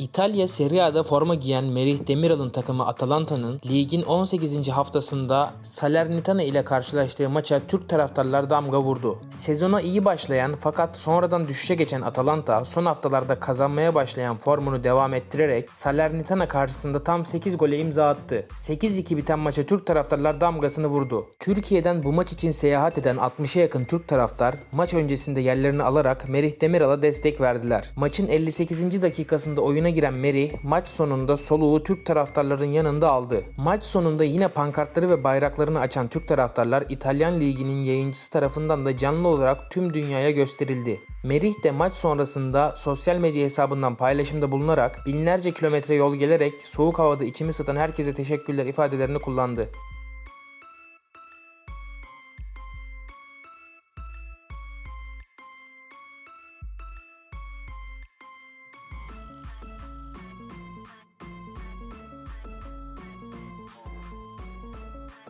İtalya Serie A'da forma giyen Merih Demiral'ın takımı Atalanta'nın ligin 18. haftasında Salernitana ile karşılaştığı maça Türk taraftarlar damga vurdu. Sezona iyi başlayan fakat sonradan düşüşe geçen Atalanta son haftalarda kazanmaya başlayan formunu devam ettirerek Salernitana karşısında tam 8 gole imza attı. 8-2 biten maça Türk taraftarlar damgasını vurdu. Türkiye'den bu maç için seyahat eden 60'a yakın Türk taraftar maç öncesinde yerlerini alarak Merih Demiral'a destek verdiler. Maçın 58. dakikasında oyuna giren Merih maç sonunda soluğu Türk taraftarların yanında aldı. Maç sonunda yine pankartları ve bayraklarını açan Türk taraftarlar İtalyan Ligi'nin yayıncısı tarafından da canlı olarak tüm dünyaya gösterildi. Merih de maç sonrasında sosyal medya hesabından paylaşımda bulunarak binlerce kilometre yol gelerek soğuk havada içimi ısıtan herkese teşekkürler ifadelerini kullandı.